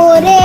ওরে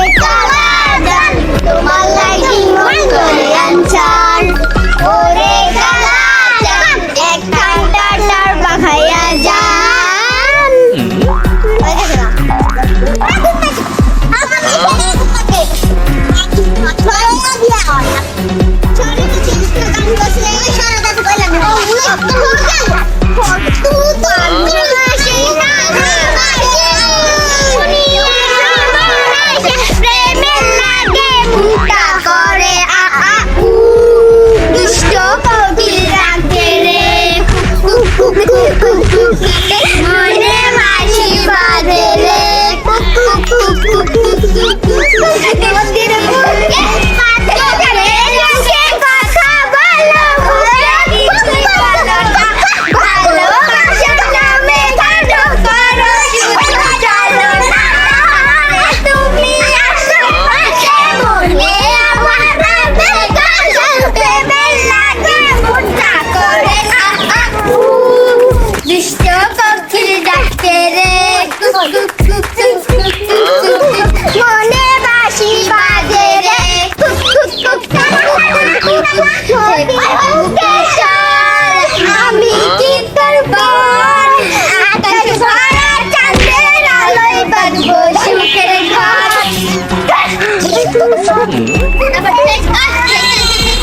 Düştü o kilidakleri.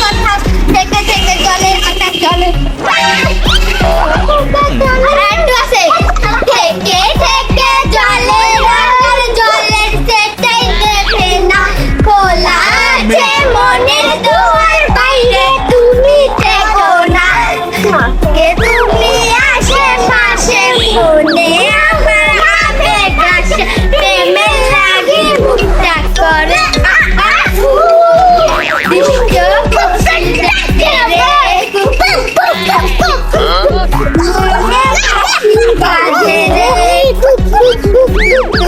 কথা দেখতে দেখতে জলে জলে Oh,